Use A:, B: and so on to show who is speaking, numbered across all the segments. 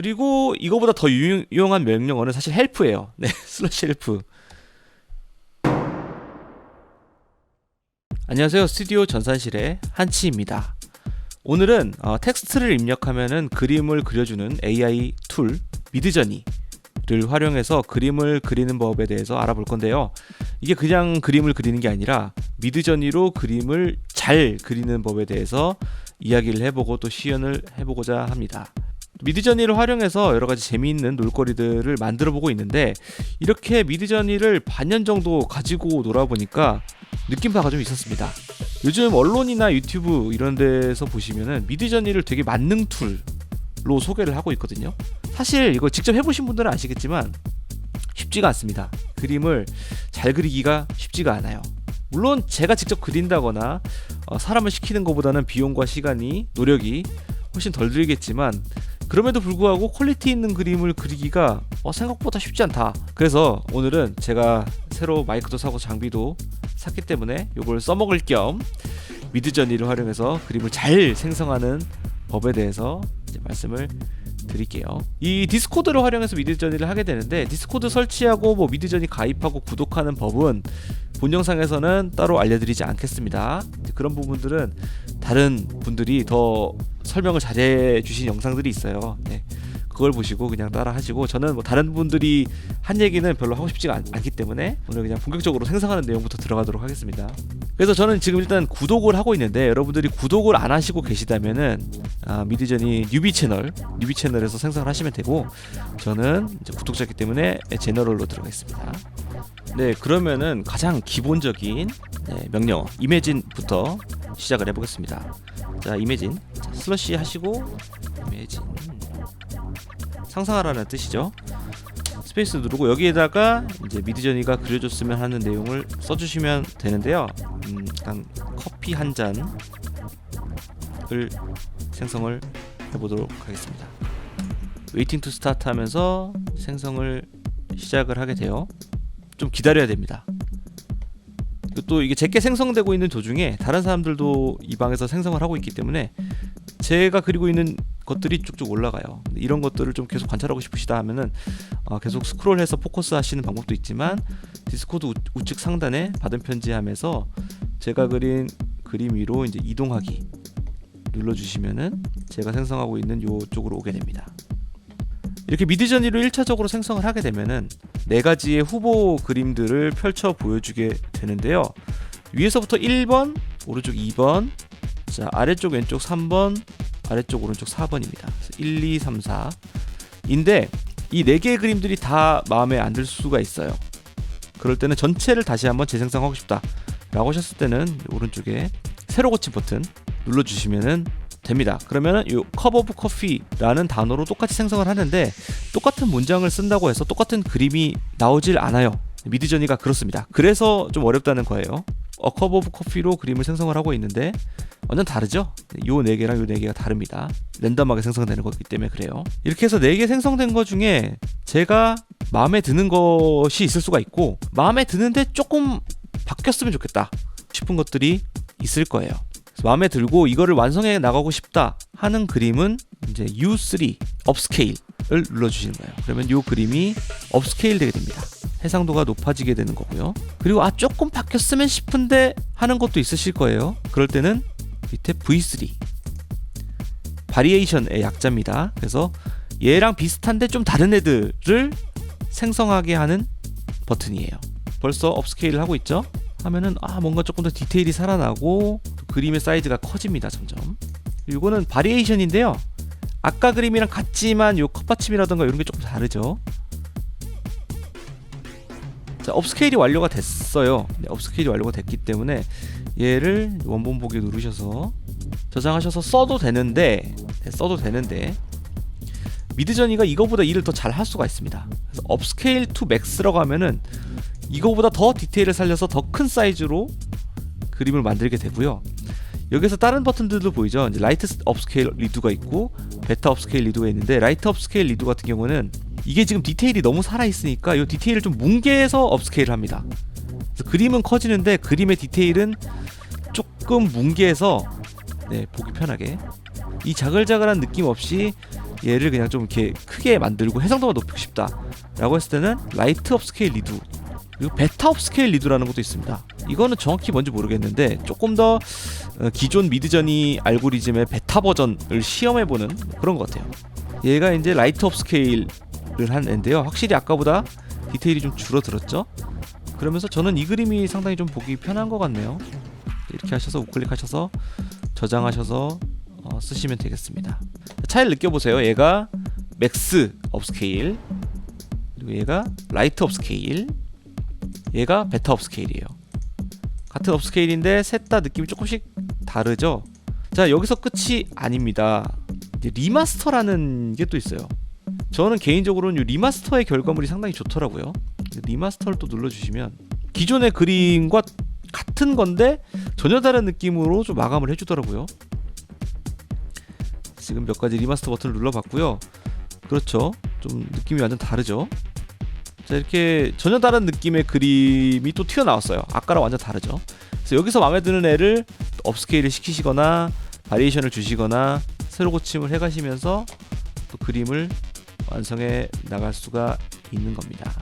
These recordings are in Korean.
A: 그리고 이거보다 더 유용, 유용 한 명령어는 사실 헬프예요. 네, 슬러시 헬프. 안녕하세요. 스튜디오 전산실의 한치입니다. 오늘은 어, 텍스트를 입력하면은 그림을 그려주는 AI 툴 미드저니 를 활용해서 그림을 그리는 법에 대해서 알아볼 건데요. 이게 그냥 그림을 그리는 게 아니라 미드저니로 그림을 잘 그리는 법에 대해서 이야기를 해보고 또 시연을 해보고자 합니다. 미드저니를 활용해서 여러 가지 재미있는 놀거리들을 만들어 보고 있는데 이렇게 미드저니를 반년 정도 가지고 놀아보니까 느낌파가 좀 있었습니다. 요즘 언론이나 유튜브 이런 데서 보시면은 미드저니를 되게 만능 툴로 소개를 하고 있거든요. 사실 이거 직접 해보신 분들은 아시겠지만 쉽지가 않습니다. 그림을 잘 그리기가 쉽지가 않아요. 물론 제가 직접 그린다거나 어, 사람을 시키는 것보다는 비용과 시간이 노력이 훨씬 덜 들겠지만 그럼에도 불구하고 퀄리티 있는 그림을 그리기가 어, 생각보다 쉽지 않다. 그래서 오늘은 제가 새로 마이크도 사고 장비도 샀기 때문에 이걸 써먹을 겸 미드저니를 활용해서 그림을 잘 생성하는 법에 대해서 말씀을 드릴게요. 이 디스코드를 활용해서 미드저니를 하게 되는데 디스코드 설치하고 뭐 미드저니 가입하고 구독하는 법은 본 영상에서는 따로 알려드리지 않겠습니다. 그런 부분들은 다른 분들이 더 설명을 잘해 주신 영상들이 있어요. 네. 그걸 보시고 그냥 따라 하시고 저는 뭐 다른 분들이 한 얘기는 별로 하고 싶지가 않, 기 때문에 오늘 그냥 본격적으로 생성하는 내용부터 들어가도록 하겠습니다. 그래서 저는 지금 일단 구독을 하고 있는데 여러분들이 구독을 안 하시고 계시다면은 아, 미드전이 뉴비 채널 뉴비 채널에서 생성을 하시면 되고 저는 이제 구독자기 때문에 제너럴로 들어가겠습니다. 네 그러면은 가장 기본적인 네, 명령 이매진부터 시작을 해보겠습니다. 자 이매진 자, 슬러시 하시고 이매진 상상하라는 뜻이죠. 스페이스 누르고 여기에다가 이제 미드저니가 그려줬으면 하는 내용을 써주시면 되는데요. 음, 일단 커피 한 잔을 생성을 해보도록 하겠습니다. 웨이팅 투 스타트 하면서 생성을 시작을 하게 돼요. 좀 기다려야 됩니다. 또 이게 제게 생성되고 있는 도중에 다른 사람들도 이 방에서 생성을 하고 있기 때문에 제가 그리고 있는 것들이 쭉쭉 올라가요. 이런 것들을 좀 계속 관찰하고 싶으시다 하면은 어, 계속 스크롤해서 포커스 하시는 방법도 있지만 디스코드 우, 우측 상단에 받은 편지 하면서 제가 그린 그림 위로 이제 이동하기 눌러주시면은 제가 생성하고 있는 요쪽으로 오게 됩니다. 이렇게 미드저니로 1차적으로 생성을 하게 되면은 네 가지의 후보 그림들을 펼쳐 보여주게 되는데요. 위에서부터 1번, 오른쪽 2번, 자 아래쪽 왼쪽 3번, 아래쪽 오른쪽 4번입니다. 1, 2, 3, 4. 인데 이 네 개의 그림들이 다 마음에 안 들 수가 있어요. 그럴 때는 전체를 다시 한번 재생성하고 싶다. 라고 하셨을 때는 오른쪽에 새로 고침 버튼 눌러 주시면은 됩니다. 그러면은 이컵 오브 커피라는 단어로 똑같이 생성을 하는데 똑같은 문장을 쓴다고 해서 똑같은 그림이 나오질 않아요. 미드저니가 그렇습니다. 그래서 좀 어렵다는 거예요. 어, 컵 오브 커피로 그림을 생성을 하고 있는데 완전 다르죠? 요 네 개랑 요 네 개가 다릅니다. 랜덤하게 생성되는 거기 때문에 그래요. 이렇게 해서 네 개 생성된 것 중에 제가 마음에 드는 것이 있을 수가 있고 마음에 드는데 조금 바뀌었으면 좋겠다 싶은 것들이 있을 거예요. 마음에 들고 이거를 완성해 나가고 싶다 하는 그림은 이제 U3 업스케일을 눌러주시는 거예요. 그러면 이 그림이 업스케일 되게 됩니다. 해상도가 높아지게 되는 거고요. 그리고 아 조금 바뀌었으면 싶은데 하는 것도 있으실 거예요. 그럴 때는 밑에 V3 바리에이션의 약자입니다. 그래서 얘랑 비슷한데 좀 다른 애들을 생성하게 하는 버튼이에요. 벌써 업스케일을 하고 있죠? 하면은 아 뭔가 조금 더 디테일이 살아나고 그림의 사이즈가 커집니다 점점. 이거는 바리에이션인데요. 아까 그림이랑 같지만 요 컵받침이라던가 이런 게 조금 다르죠. 자 업스케일이 완료가 됐어요. 네, 업스케일이 완료가 됐기 때문에 얘를 원본 보기 누르셔서 저장하셔서 써도 되는데 네, 써도 되는데 미드저니가 이거보다 일을 더 잘 할 수가 있습니다. 그래서 업스케일 투 맥스라고 하면은 이거보다 더 디테일을 살려서 더 큰 사이즈로 그림을 만들게 되고요. 여기서 다른 버튼들도 보이죠. 이제 라이트 업스케일 리두가 있고 베타 업스케일 리두가 있는데 라이트 업스케일 리두 같은 경우는 이게 지금 디테일이 너무 살아 있으니까 이 디테일을 좀 뭉개서 업스케일을 합니다. 그래서 그림은 커지는데 그림의 디테일은 조금 뭉개서 네, 보기 편하게 이 자글자글한 느낌 없이 얘를 그냥 좀 이렇게 크게 만들고 해상도가 높이고 싶다 라고 했을 때는 라이트 업스케일 리두 그리고 베타 업스케일 리두라는 것도 있습니다. 이거는 정확히 뭔지 모르겠는데 조금 더 어, 기존 미드저니 알고리즘의 베타 버전을 시험해보는 그런 것 같아요. 얘가 이제 라이트 업스케일을 한 앤데요. 확실히 아까보다 디테일이 좀 줄어들었죠? 그러면서 저는 이 그림이 상당히 좀 보기 편한 것 같네요. 이렇게 하셔서 우클릭하셔서 저장하셔서 어, 쓰시면 되겠습니다. 차이를 느껴보세요. 얘가 맥스 업스케일 그리고 얘가 라이트 업스케일 얘가 베타 업스케일이에요. 같은 업스케일인데 셋 다 느낌이 조금씩 다르죠? 자 여기서 끝이 아닙니다. 리마스터라는 게 또 있어요. 저는 개인적으로는 이 리마스터의 결과물이 상당히 좋더라고요. 리마스터를 또 눌러주시면 기존의 그림과 같은 건데 전혀 다른 느낌으로 좀 마감을 해주더라고요. 지금 몇 가지 리마스터 버튼을 눌러봤고요. 그렇죠. 좀 느낌이 완전 다르죠 자 이렇게 전혀 다른 느낌의 그림이 또 튀어나왔어요. 아까랑 완전 다르죠. 그래서 여기서 마음에 드는 애를 업스케일을 시키시거나 바리에이션을 주시거나 새로 고침을 해가시면서 또 그림을 완성해 나갈 수가 있는 겁니다.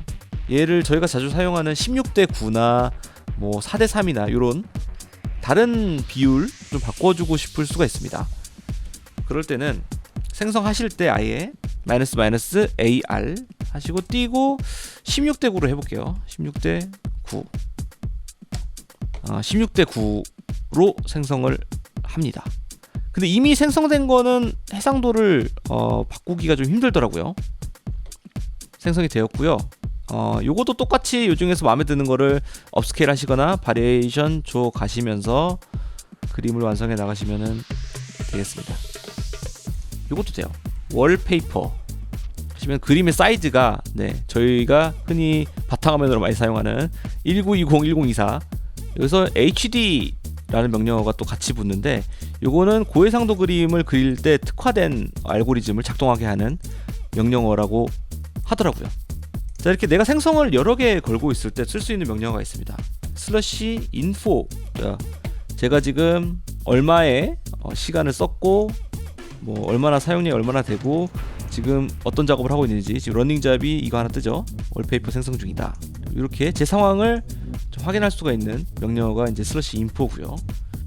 A: 얘를 저희가 자주 사용하는 16대 9나 뭐 4대 3이나 이런 다른 비율 좀 바꿔주고 싶을 수가 있습니다. 그럴 때는 생성하실 때 아예 마이너스 마이너스 AR 하시고 띄고 16대 9로 해볼게요. 16대 9. 아, 16대 9로 생성을 합니다. 근데 이미 생성된 거는 해상도를 어, 바꾸기가 좀 힘들더라고요. 생성이 되었고요. 어, 요것도 똑같이 요 중에서 마음에 드는 거를 업스케일 하시거나 바리에이션 줘 가시면서 그림을 완성해 나가시면 되겠습니다. 요것도 돼요. 월페이퍼 하시면 그림의 사이즈가 네 저희가 흔히 바탕화면으로 많이 사용하는 1920 1024 여기서 HD라는 명령어가 또 같이 붙는데 요거는 고해상도 그림을 그릴 때 특화된 알고리즘을 작동하게 하는 명령어라고 하더라고요. 자 이렇게 내가 생성을 여러 개 걸고 있을 때 쓸 수 있는 명령어가 있습니다. 슬러시 인포 자, 제가 지금 얼마의 어, 시간을 썼고 뭐 얼마나 사용량이 얼마나 되고 지금 어떤 작업을 하고 있는지 지금 러닝 잡이 이거 하나 뜨죠? 월페이퍼 생성 중이다. 이렇게 제 상황을 좀 확인할 수가 있는 명령어가 이제 슬러시 인포고요.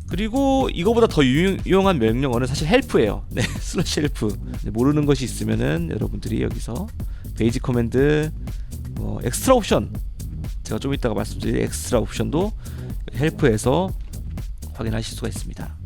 A: 그리고 이거보다 더 유용, 유용 한 명령어는 사실 헬프예요. 네 슬러시 헬프. 모르는 것이 있으면은 여러분들이 여기서 베이지 커맨드 뭐 엑스트라 옵션. 제가 좀 이따가 말씀드릴 엑스트라 옵션도 헬프에서 확인하실 수가 있습니다